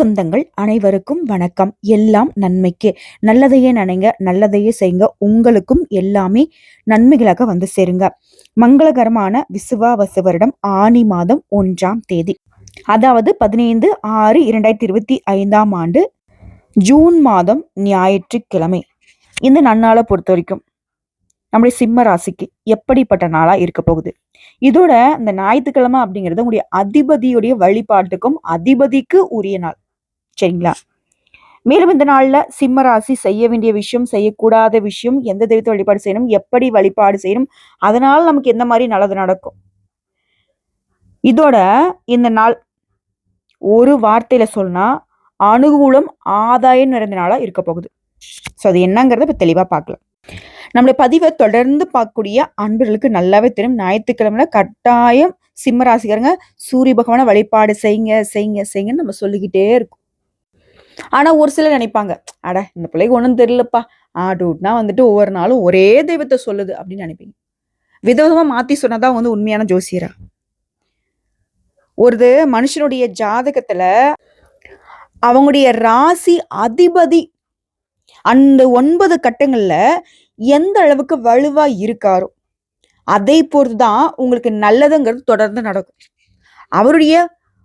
சொந்தங்கள் அனைவருக்கும் வணக்கம். எல்லாம் நன்மைக்கு. நல்லதையே நினைங்க நல்லதையே செய்யுங்க. உங்களுக்கும் எல்லாமே நன்மைகளாக வந்து சேருங்க. மங்களகரமான விசுவாவசு வருடம் ஆனி மாதம் ஒன்றாம் தேதி. அதாவது பதினைந்து ஆறு இரண்டாயிரத்தி இருபத்தி ஐந்தாம் ஆண்டு ஜூன் மாதம் ஞாயிற்றுக்கிழமை. இந்த நன்னாளை பொறுத்த வரைக்கும் நம்முடைய சிம்ம ராசிக்கு எப்படிப்பட்ட நாளா இருக்க போகுது? இதோட இந்த ஞாயிற்றுக்கிழமை அப்படிங்கிறது உங்களுடைய அதிபதியுடைய வழிபாட்டுக்கும் அதிபதிக்கு உரிய நாள். சரிங்களா? மேலும் இந்த நாள்ல சிம்ம ராசி செய்ய வேண்டிய விஷயம் செய்யக்கூடாத விஷயம் எந்த தெய்வத்தை வழிபாடு செய்யணும் எப்படி வழிபாடு செய்யணும் அதனால நமக்கு எந்த மாதிரி நல்லது நடக்கும்? இதோட இந்த நாள் ஒரு வார்த்தையில சொன்னா அனுகூலம் ஆதாயம் நிறைந்த நாளா இருக்க போகுது. ஸோ அது என்னங்கிறத இப்போ தெளிவாக பார்க்கலாம். நம்மளுடைய பதிவை தொடர்ந்து பார்க்கக்கூடிய அன்பர்களுக்கு நல்லாவே தெரியும். ஞாயிற்றுக்கிழமையில கட்டாயம் சிம்ம ராசிக்காரங்க சூரிய பகவானை வழிபாடு செய்யுங்க செய்யுங்க செய்யுங்கன்னு நம்ம சொல்லிக்கிட்டே இருக்கோம். ஆனா ஒரு சிலர் நினைப்பாங்க அட இந்த பிள்ளைக்கு ஒன்றும் தெரியலப்பா. ஆடுனா வந்துட்டு ஒவ்வொரு நாளும் ஒரே தெய்வத்தை சொல்லுது அப்படின்னு நினைப்பீங்க. விதவிதமா மாத்தி சொன்னதான் வந்து உண்மையான ஜோசியரா. ஒரு மனுஷனுடைய ஜாதகத்துல அவங்களுடைய ராசி அதிபதி அந்த ஒன்பது கட்டங்கள்ல எந்த அளவுக்கு வலுவா இருக்காரோ அதை பொறுத்து தான் உங்களுக்கு நல்லதுங்கிறது தொடர்ந்து நடக்கும். அவருடைய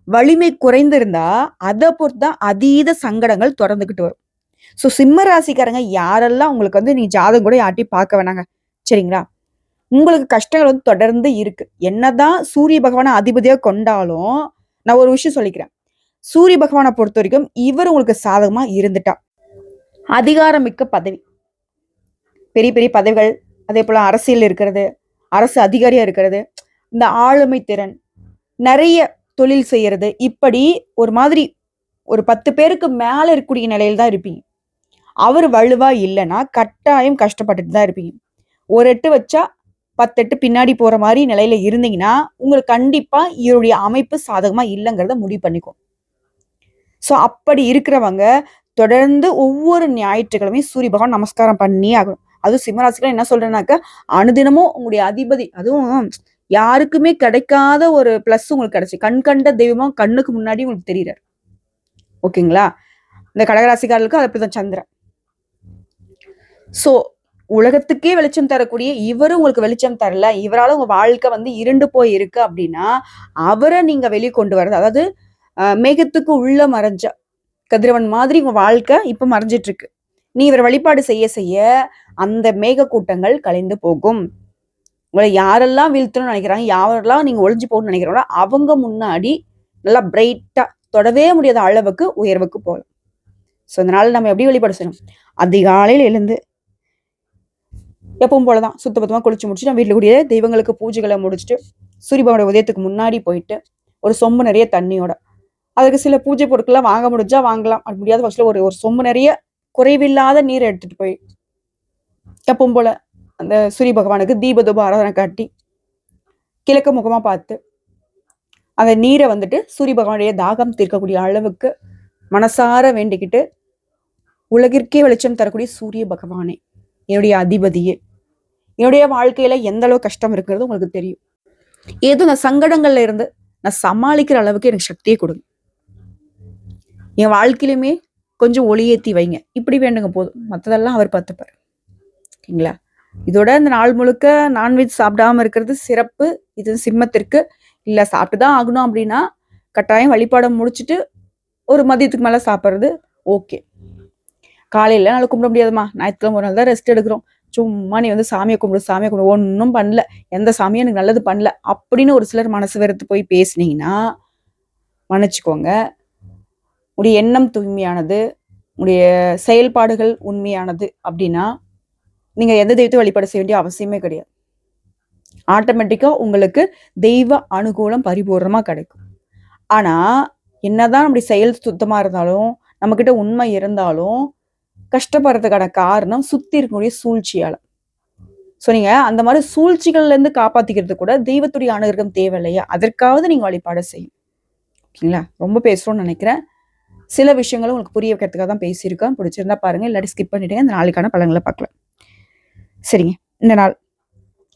வலிமை குறைந்திருந்தா அதை பொறுத்து தான் அதீத சங்கடங்கள் தொடர்ந்துக்கிட்டு வரும். ஸோ சிம்ம ராசிக்காரங்க யாரெல்லாம் உங்களுக்கு வந்து நீ ஜாதகம் கூட யார்ட்டையும் பார்க்க வேணாங்க. சரிங்களா? உங்களுக்கு கஷ்டங்கள் வந்து தொடர்ந்து இருக்கு. என்னதான் சூரிய பகவானை அதிபதியாக கொண்டாலும் நான் ஒரு விஷயம் சொல்லிக்கிறேன். சூரிய பகவானை பொறுத்த வரைக்கும் இவர் உங்களுக்கு சாதகமா இருந்துட்டா. அதிகாரமிக்க பதவி. பெரிய பெரிய பதவிகள் அதே போல அரசியல் இருக்கிறது அரசு அதிகாரியா இருக்கிறது இந்த ஆளுமை திறன் நிறைய தொழில் செய்யறது. இப்படி ஒரு மாதிரி ஒரு பத்து பேருக்கு மேலே இருக்கக்கூடிய நிலையில தான் இருப்பீங்க. அவர் வலுவா இல்லைன்னா கட்டாயம் கஷ்டப்பட்டுட்டு தான் இருப்பீங்க. ஒரு எட்டு வச்சா பத்து எட்டு பின்னாடி போற மாதிரி நிலையில இருந்தீங்கன்னா உங்களுக்கு கண்டிப்பா இவருடைய அமைப்பு சாதகமா இல்லைங்கிறத முடிவு பண்ணிக்கும். ஸோ அப்படி இருக்கிறவங்க தொடர்ந்து ஒவ்வொரு ஞாயிற்றுக்கிழமையும் சூரிய பகவான் நமஸ்காரம் பண்ணி ஆகணும். அதுவும் சிம்மராசிக்கெல்லாம் என்ன சொல்றேன்னாக்க அனுதினமும் உங்களுடைய அதிபதி அதுவும் யாருக்குமே கிடைக்காத ஒரு பிளஸ் உங்களுக்கு கிடைச்சி. கண் கண்ட தெய்வமா கண்ணுக்கு முன்னாடி உங்களுக்கு தெரியறாரு. ஓகேங்களா? இந்த கடகராசிக்காரர்களுக்கு அது அப்படிதான் சந்திரன். சோ உலகத்துக்கே வெளிச்சம் தரக்கூடிய இவரும் உங்களுக்கு வெளிச்சம் தரல. இவரால உங்க வாழ்க்கை வந்து இருண்டு போய் இருக்கு அப்படின்னா அவரை நீங்க வெளியே கொண்டு வர்றது அதாவது மேகத்துக்கு உள்ள மறைஞ்ச கதிரவன் மாதிரி உங்க வாழ்க்கை இப்ப மறைஞ்சிட்டு இருக்கு. நீ இவரை வழிபாடு செய்ய செய்ய அந்த மேக கூட்டங்கள் கலைந்து போகும். உங்களை யாரெல்லாம் வீழ்த்தணும்னு நினைக்கிறாங்க யாரெல்லாம் நீங்கள் ஒளிஞ்சு போகணும்னு நினைக்கிறாங்களோ அவங்க முன்னாடி நல்லா பிரைட்டாக தொடவே முடியாத அளவுக்கு உயர்வுக்கு போகலாம். ஸோ அதனால் நம்ம எப்படி வெளிப்படுத்தணும் செய்யணும்? அதிகாலையில் எழுந்து எப்பவும் போலதான் சுத்த பத்தமாக குளிச்சு முடிச்சுட்டு நம்ம வீட்டில் கூடிய தெய்வங்களுக்கு பூஜைகளை முடிச்சுட்டு சூரியபாவோட உதயத்துக்கு முன்னாடி போயிட்டு ஒரு சொம்பு நிறைய தண்ணியோட அதுக்கு சில பூஜை பொருட்கள்லாம் வாங்க முடிஞ்சா வாங்கலாம். அது முடியாத பட்சத்தில் ஒரு ஒரு சொம்பு நிறைய குறைவில்லாத நீரை எடுத்துட்டு போய் எப்பவும் போல அந்த சூரிய பகவானுக்கு தீபதூப ஆராதனை காட்டி கிழக்கு முகமாக பார்த்து அந்த நீரை வந்துட்டு சூரிய பகவானுடைய தாகம் தீர்க்கக்கூடிய அளவுக்கு மனசார வேண்டிக்கிட்டு உலகிற்கே வெளிச்சம் தரக்கூடிய சூரிய பகவானே என்னுடைய அதிபதியே. என்னுடைய வாழ்க்கையில எந்த அளவு கஷ்டம் இருக்கிறது உங்களுக்கு தெரியும். ஏதோ நான் சங்கடங்கள்ல இருந்து நான் சமாளிக்கிற அளவுக்கு எனக்கு சக்தியை கொடுங்க. என் வாழ்க்கையிலுமே கொஞ்சம் ஒளியேத்தி வைங்க. இப்படி வேண்டுங்க போதும். மற்றதெல்லாம் அவர் பார்த்துப்பார். ஓகேங்களா? இதோட இந்த நாள் முழுக்க நான்வெஜ் சாப்பிடாம இருக்கிறது சிறப்பு. இது சிம்மத்திற்கு. இல்லை சாப்பிட்டு தான் ஆகணும் அப்படின்னா கட்டாயம் வழிபாடம் முடிச்சுட்டு ஒரு மதியத்துக்கு மேலே சாப்பிட்றது ஓகே. காலையில் நாள் கும்பிட முடியாதுமா ஞாயிற்றுக்கிழமை ஒரு நாள் தான் ரெஸ்ட் எடுக்கிறோம். சும்மா நீ வந்து சாமியை கும்பிடு சாமியை கும்பிடு. ஒன்றும் பண்ணல. எந்த சாமியும் எனக்கு நல்லது பண்ணல. அப்படின்னு ஒரு சிலர் மனசு வெறுத்து போய் பேசுனீங்கன்னா மன்னிச்சுக்கோங்க. உடைய எண்ணம் தூய்மையானது உடைய செயல்பாடுகள் உண்மையானது அப்படின்னா நீங்கள் எந்த தெய்வத்தை வழிபாடு செய்ய வேண்டிய அவசியமே கிடையாது. ஆட்டோமேட்டிக்காக உங்களுக்கு தெய்வ அனுகூலம் பரிபூர்ணமாக கிடைக்கும். ஆனால் என்னதான் நம்முடைய செயல் சுத்தமாக இருந்தாலும் நம்மக்கிட்ட உண்மை இருந்தாலும் கஷ்டப்படுறதுக்கான காரணம் சுற்றி இருக்கக்கூடிய சூழ்ச்சியால். ஸோ நீங்கள் அந்த மாதிரி சூழ்ச்சிகள்லேருந்து காப்பாற்றிக்கிறது கூட தெய்வத்துடைய அனுகிரகம் தேவை இல்லையா அதற்காவது நீங்கள் வழிபாடு செய்யும் ஓகேங்களா? ரொம்ப பேசுகிறோம்னு நினைக்கிறேன். சில விஷயங்களும் உங்களுக்கு புரிய வைக்கிறதுக்காக தான் பேசியிருக்கேன் பிடிச்சிருந்தா பாருங்க. இல்லாட்டி ஸ்கிப் பண்ணிவிடுங்க இந்த நாளைக்கான பழங்களை பார்க்கலாம். சரிங்க. இந்த நாள்.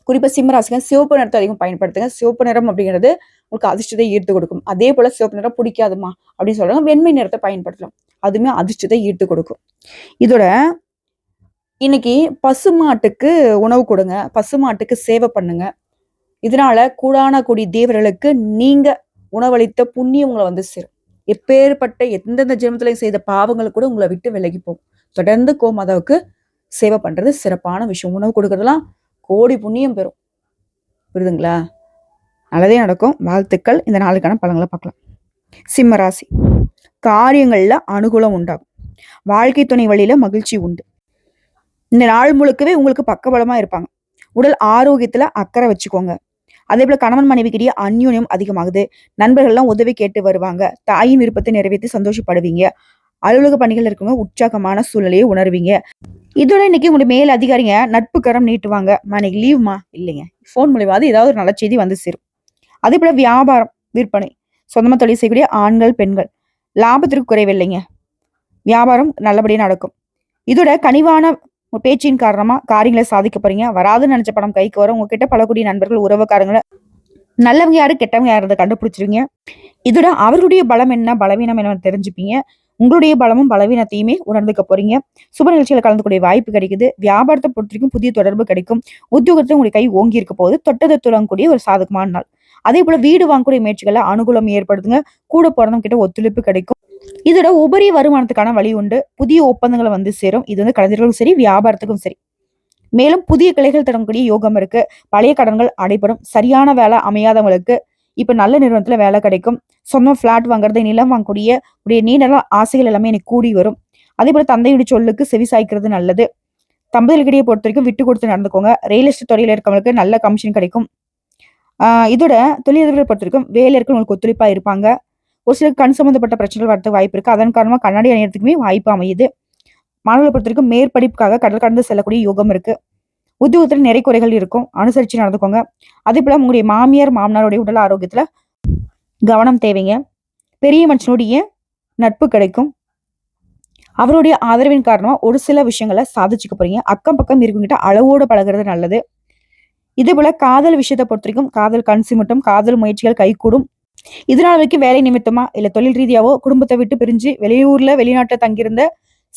குறிப்பாக சிம்மராசிகள் சிவப்பு நிறத்தை அதிகம் பயன்படுத்துங்க. சிவப்பு நிறம் அப்படிங்கிறது உங்களுக்கு அதிர்ஷ்டத்தை ஈர்த்து கொடுக்கும். அதே போல சிவப்பு நிறம் பிடிக்காதுமா அப்படின்னு சொல்றாங்க. வெண்மை நிறத்தை பயன்படுத்தலாம். அதுவுமே அதிர்ஷ்டத்தை ஈர்த்து கொடுக்கும். இதோட இன்னைக்கு பசுமாட்டுக்கு உணவு கொடுங்க. பசுமாட்டுக்கு சேவை பண்ணுங்க. இதனால கூடான கூடி தேவர்களுக்கு நீங்க உணவளித்த புண்ணியம் உங்களை வந்து சேரும். எப்பேற்பட்ட எந்தெந்த ஜென்மத்திலையும் செய்த பாவங்கள் கூட உங்களை விட்டு விலகி போகும். தொடர்ந்து கோமாதாவுக்கு சேவை பண்றது சிறப்பான விஷயம். உணவு கொடுக்கறதெல்லாம் கோடி புண்ணியம் பெறும். புரியுதுங்களா? நல்லதே நடக்கும். வாழ்த்துக்கள். இந்த நாளுக்கான பழங்களை பார்க்கலாம். சிம்மராசி காரியங்களில் காரியங்கள்ல அனுகூலம் உண்டாகும். வாழ்க்கை துணை வழியில மகிழ்ச்சி உண்டு. இந்த நாள் முழுக்கவே உங்களுக்கு பக்கபலமாக இருப்பாங்க. உடல் ஆரோக்கியத்துல அக்கறை வச்சுக்கோங்க. அதே போல கணவன் மனைவிக்கிடையே அந்யூன்யம் அதிகமாகுது. நண்பர்கள்லாம் உதவி கேட்டு வருவாங்க. தாயின் விருப்பத்தை நிறைவேற்றி சந்தோஷப்படுவீங்க. அலுவலக பணிகள் இருக்கவங்க உற்சாகமான சூழ்நிலையை உணர்வீங்க. இதோட இன்னைக்கு உங்களுடைய மேல் அதிகாரிங்க நட்பு கரம் நீட்டுவாங்க. இன்னைக்கு லீவ்மா இல்லைங்க. ஃபோன் மூலியமாவது ஏதாவது ஒரு நல்ல செய்தி வந்து சேரும். அதே போல வியாபாரம் விற்பனை சொந்தமா தொழில் செய்யக்கூடிய ஆண்கள் பெண்கள் லாபத்திற்கு குறைவில்லைங்க. வியாபாரம் நல்லபடியாக நடக்கும். இதோட கனிவான பேச்சின் காரணமா காரியங்களை சாதிக்க போறீங்க. வராதுன்னு நினைச்ச படம் கைக்கு வரும். உங்ககிட்ட பழக்கூடிய நண்பர்கள் உறவுக்காரங்களை நல்லவங்க யாரு கெட்டவங்க யாரு கண்டுபிடிச்சிருவீங்க. இதோட அவர்களுடைய பலம் என்ன? பலவீனம் என்ன தெரிஞ்சுப்பீங்க. உங்களுடைய பலமும் பலவீனத்தையுமே உணர்ந்துக்க போறீங்க. சுப நிகழ்ச்சியில் கலந்துக்கூடிய வாய்ப்பு கிடைக்குது. வியாபாரத்தை பொறுத்த வரைக்கும் புதிய தொடர்பு கிடைக்கும். உத்தியோகத்தை உங்களுடைய கை ஓங்கி இருக்க போது தொட்டதை துளங்கக்கூடிய ஒரு சாதகமான நாள். அதே போல வீடு வாங்கக்கூடிய முயற்சிகளை அனுகூலம் ஏற்படுத்துங்க. கூட பிறந்தவங்க கிட்ட ஒத்துழைப்பு கிடைக்கும். இதோட உபரி வருமானத்துக்கான வழி உண்டு. புதிய ஒப்பந்தங்களை வந்து சேரும். இது வந்து கலைஞர்களுக்கும் சரி வியாபாரத்துக்கும் சரி. மேலும் புதிய கிளைகள் தரக்கூடிய யோகம் இருக்கு. பழைய கடன்கள் அடைபடும். சரியான வேலை அமையாதவங்களுக்கு இப்போ நல்ல நிறுவனத்தில் வேலை கிடைக்கும். சொந்தம் ஃப்ளாட் வாங்குறது நிலம் வாங்கக்கூடிய உடைய நீண்ட ஆசைகள் எல்லாமே எனக்கு கூடி வரும். அதே போல் தந்தையுடைய சொல்லுக்கு செவி சாய்க்கிறது நல்லது. தம்பதிகளுக்கிடையே பொறுத்த வரைக்கும் விட்டு கொடுத்து நடந்துக்கோங்க. ரியல் எஸ்டேட் துறையில் இருக்கவங்களுக்கு நல்ல கமிஷன் கிடைக்கும். இதோட தொழிலதிபர்களை பொறுத்த வரைக்கும் வேலையர்கள் உங்களுக்கு ஒத்துழைப்பாக இருப்பாங்க. ஒரு சிலருக்கு கண் சம்மந்தப்பட்ட பிரச்சனைகள் வரதுக்கு வாய்ப்பு இருக்குது அதன் காரணமாக கண்ணாடி அணியறதுக்குமே வாய்ப்பு அமையுது. மாணவர்களை பொறுத்த வரைக்கும் மேற்படிப்புக்காக கடல் கடந்து செல்லக்கூடிய யோகம் இருக்குது உத்தியோகத்தில் நிறை குறைகள் இருக்கும். அனுசரித்து நடந்துக்கோங்க. அதே போல் உங்களுடைய மாமியார் மாமனாருடைய உடல் ஆரோக்கியத்தில் கவனம் தேவைங்க. பெரிய மனுஷனுடைய நட்பு கிடைக்கும். அவருடைய ஆதரவின் காரணமாக ஒரு சில விஷயங்களை சாதிச்சுக்க போறீங்க. அக்கம் பக்கம் இருக்கவங்கிட்ட அளவோடு பழகுறது நல்லது. இதே போல காதல் விஷயத்தை பொறுத்த வரைக்கும் காதல் கண் சிமிட்டும் காதல் முயற்சிகள் கைகூடும். இதனால வரைக்கும் வேலை நிமித்தமா இல்லை தொழில் ரீதியாவோ குடும்பத்தை விட்டு பிரிஞ்சு வெளியூர்ல வெளிநாட்டில் தங்கியிருந்த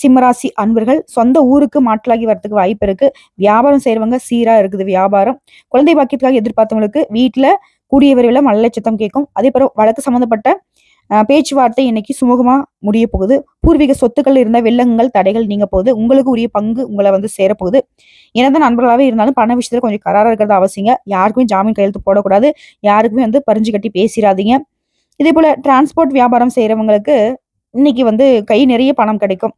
சிம்மராசி அன்பர்கள் சொந்த ஊருக்கு மாற்றலாகி வரதுக்கு வாய்ப்பு இருக்கு. வியாபாரம் செய்யறவங்க சீரா இருக்குது வியாபாரம். குழந்தை பாக்கியத்துக்காக எதிர்பார்த்தவங்களுக்கு வீட்டுல கூடிய விரைவில் மல்ல சத்தம் கேட்கும். அதே போல வழக்கு சம்பந்தப்பட்ட பேச்சுவார்த்தை இன்னைக்கு சுமூகமா முடிய போகுது. பூர்வீக சொத்துக்கள் இருந்த வெள்ளங்கள் தடைகள் நீங்க போகுது. உங்களுக்கு உரிய பங்கு உங்களை வந்து சேரப்போகுது என்னதான் நண்பர்களாவே இருந்தாலும் பண விஷயத்துல கொஞ்சம் கராரா இருக்கிறது அவசியங்க. யாருக்குமே ஜாமீன் கையெழுத்து போடக்கூடாது. யாருக்குமே வந்து பறிஞ்சு கட்டி பேசிடாதீங்க இதே போல டிரான்ஸ்போர்ட் வியாபாரம் செய்யறவங்களுக்கு இன்னைக்கு வந்து கை நிறைய பணம் கிடைக்கும்.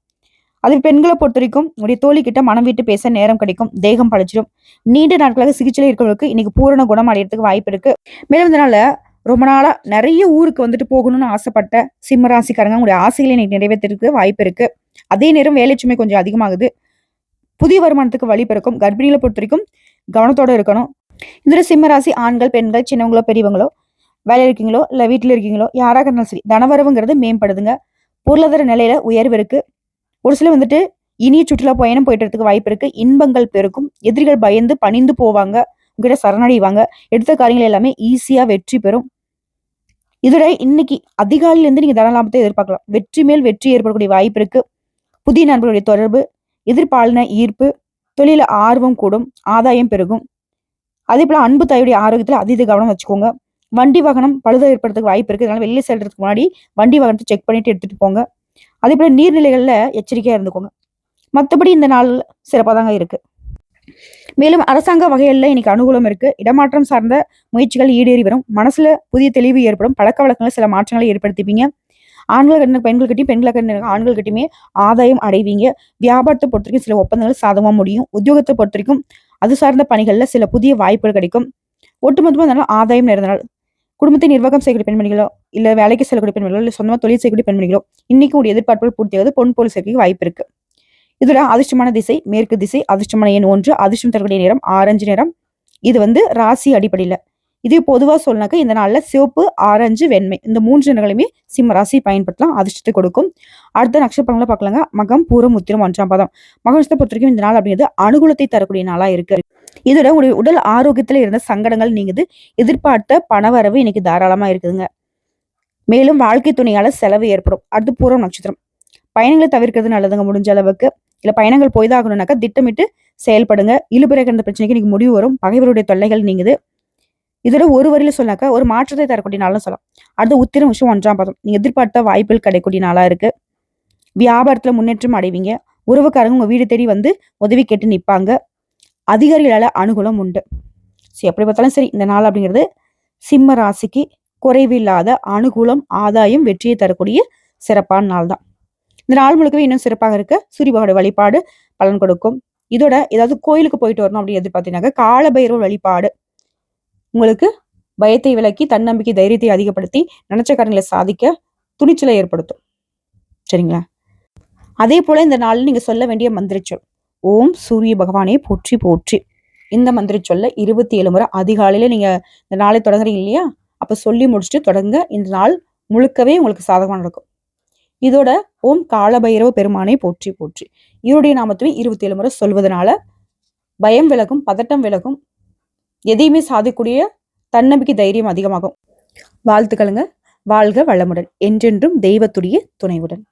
அது பெண்களை பொறுத்த வரைக்கும் உடைய தோழிக்கிட்ட மனம் விட்டு பேச நேரம் கிடைக்கும் தேகம் பழிச்சிடும் நீண்ட நாட்களாக சிகிச்சையில் இருக்கிறவங்களுக்கு இன்னைக்கு பூரண குணம் அடையிறதுக்கு வாய்ப்பு இருக்கு. மேலும் இதனால ரொம்ப நாளா நிறைய ஊருக்கு வந்துட்டு போகணும்னு ஆசைப்பட்ட சிம்ம ராசிக்காரங்க உங்களுடைய ஆசைகளை இன்னைக்கு நிறைவேற்றிருக்கு வாய்ப்பு இருக்கு. அதே நேரம் வேலை சுமை கொஞ்சம் அதிகமாகுது. புதிய வருமானத்துக்கு வழி பிறக்கும். கர்ப்பிணிகளை பொறுத்த வரைக்கும் கவனத்தோட இருக்கணும். இந்த சிம்மராசி ஆண்கள் பெண்கள் சின்னவங்களோ பெரியவங்களோ வேலை இருக்கீங்களோ இல்லை வீட்டில் இருக்கீங்களோ யாராக இருந்தாலும் சரி தனவரவுங்கிறது மேம்படுதுங்க. பொருளாதார நிலையில உயர்வு இருக்கு. ஒரு சிலர் வந்துட்டு இனிய சுற்றுலா பயணம் போயிட்டு வரதுக்கு வாய்ப்பு இருக்கு. இன்பங்கள் பெருக்கும். எதிரிகள் பயந்து பணிந்து போவாங்க. உங்ககிட்ட சரணடைவாங்க. எடுத்த காரியங்கள் எல்லாமே ஈஸியா வெற்றி பெறும். இதோட இன்னைக்கு அதிகாலையில இருந்து நீங்க தனலாபத்தை எதிர்பார்க்கலாம். வெற்றி மேல் வெற்றி ஏற்படக்கூடிய வாய்ப்பு இருக்கு. புதிய நண்பர்களுடைய தொடர்பு எதிர்பாலின ஈர்ப்பு தொழில ஆர்வம் கூடும் ஆதாயம் பெருகும். அதே போல அன்பு தாயுடைய ஆரோக்கியத்துல அதீத கவனம் வச்சுக்கோங்க. வண்டி வாகனம் பழுத ஏற்படுறதுக்கு வாய்ப்பு இருக்கு. அதனால வெளியே செல்றதுக்கு முன்னாடி வண்டி வாகனத்தை செக் பண்ணிட்டு எடுத்துட்டு போங்க. அதே போல நீர்நிலைகள்ல எச்சரிக்கையா இருந்துக்கோங்க. மற்றபடி இந்த நாள் சிறப்பாக தாங்க இருக்கு. மேலும் அரசாங்க வகைகளில் இன்னைக்கு அனுகூலம் இருக்கு. இடமாற்றம் சார்ந்த முயற்சிகள் ஈடேறி வரும். மனசுல புதிய தெளிவு ஏற்படும். பழக்க வழக்கங்கள் சில மாற்றங்களை ஏற்படுத்திப்பீங்க. ஆண்கள் கட்டின பெண்கள் கட்டியும் பெண்களை கட்டின ஆண்கள் கட்டியுமே ஆதாயம் அடைவீங்க. வியாபாரத்தை பொறுத்த வரைக்கும் சில ஒப்பந்தங்கள் சாதகமா முடியும். உத்தியோகத்தை பொறுத்த வரைக்கும் அது சார்ந்த பணிகள்ல சில புதிய வாய்ப்புகள் கிடைக்கும். ஒட்டுமொத்தமா இருந்தாலும் ஆதாயம் நிறைந்தனால் குடும்பத்தை நிர்வாகம் செய்யக்கூடிய பெண்மணிகளோ இல்ல வேலைக்கு செல்லக்கூடிய பெண்மணிகளோ இல்ல சொந்தமா தொழில் செய்யக்கூடிய பெண்மணிகளோ இன்னைக்கு உடைய எதிர்பார்ப்புகள் பூர்த்தியாவது பொன் போல் சேர்க்கைக்கு வாய்ப்பு இருக்கு. இதுல அதிர்ஷ்டமான திசை மேற்கு திசை அதிர்ஷ்டமான எண் ஒன்று அதிர்ஷ்டம் தரக்கூடிய நேரம் ஆரஞ்சு நிறம். இது வந்து ராசி அடிப்படையில. இது பொதுவா சொன்னாக்க இந்த நாள்ல சிவப்பு ஆரஞ்சு வெண்மை. இந்த மூன்று நிறங்களுமே சிம்ம ராசி பயன்படுத்தலாம் அதிர்ஷ்டத்தை கொடுக்கும். அடுத்த நட்சத்திரங்களை பார்க்கலாங்க. மகம் பூரம் உத்திரம் ஒன்றாம் பாதம். மகம் நட்சத்திரத்தை பொறுத்த வரைக்கும் இந்த நாள் அப்படிங்கிறது அனுகூலத்தை தரக்கூடிய நாளா இருக்கு. இதோட உடைய உடல் ஆரோக்கியத்துல இருந்த சங்கடங்கள் நீங்குது. எதிர்பார்த்த பணவரவு இன்னைக்கு தாராளமா இருக்குதுங்க. மேலும் வாழ்க்கை துணையால செலவு ஏற்படும். அடுத்து பூர்வம் நட்சத்திரம். பயணங்களை தவிர்க்கிறது நல்லதுங்க முடிஞ்ச அளவுக்கு. இல்ல பயணங்கள் போய்தாகணும்னாக்கா திட்டமிட்டு செயல்படுங்க. இழுபறை கிடந்த பிரச்சனைக்கு இன்னைக்கு முடிவு வரும். பகைவருடைய தொல்லைகள் நீங்குது. இதோட ஒரு வரியில சொன்னாக்கா ஒரு மாற்றத்தை தரக்கூடிய நாளும் சொல்லலாம். அடுத்து உத்திரம் விஷயம் ஒன்றாம் பதம். நீங்க எதிர்பார்த்த வாய்ப்புகள் கிடைக்கக்கூடிய நாளா இருக்கு. வியாபாரத்துல முன்னேற்றம் அடைவீங்க. உறவுக்காரங்க உங்க வீடு தேடி வந்து உதவி கேட்டு நிப்பாங்க. அதிகாரிகளால் அனுகூலம் உண்டு. சரி எப்படி பார்த்தாலும் சரி இந்த நாள் அப்படிங்கிறது சிம்ம ராசிக்கு குறைவில்லாத அனுகூலம் ஆதாயம் வெற்றியை தரக்கூடிய சிறப்பான நாள் தான். இந்த நாள் முழுக்கவே இன்னும் சிறப்பாக இருக்க. சூரியபகோட வழிபாடு பலன் கொடுக்கும். இதோட ஏதாவது கோயிலுக்கு போயிட்டு வரணும் அப்படின்னு எதிர்பார்த்தீங்கன்னாக்கா காலபைரவ வழிபாடு. உங்களுக்கு பயத்தை விலக்கி தன்னம்பிக்கை தைரியத்தை அதிகப்படுத்தி நினைச்ச காரணங்களை சாதிக்க துணிச்சலை ஏற்படுத்தும். சரிங்களா? அதே போல இந்த நாளில் நீங்க சொல்ல வேண்டிய மந்திரச்சொல் ஓம் சூரிய பகவானே போற்றி போற்றி. இந்த மந்திர சொல்ல இருபத்தி ஏழு முறை அதிகாலையில நீங்க இந்த நாளை தொடங்குறீங்க இல்லையா? அப்ப சொல்லி முடிச்சுட்டு தொடங்க. இந்த நாள் முழுக்கவே உங்களுக்கு சாதகமாக நடக்கும். இதோட ஓம் காலபைரவ பெருமானை போற்றி போற்றி. இவருடைய நாமத்துவே இருபத்தி ஏழு முறை சொல்வதனால பயம் விலகும் பதட்டம் விலகும் எதையுமே சாதிக்கூடிய தன்னம்பிக்கை தைரியம் அதிகமாகும். வாழ்த்துக்களுங்க. வாழ்க வளமுடன். என்றென்றும் தெய்வத்துடைய துணைவுடன்.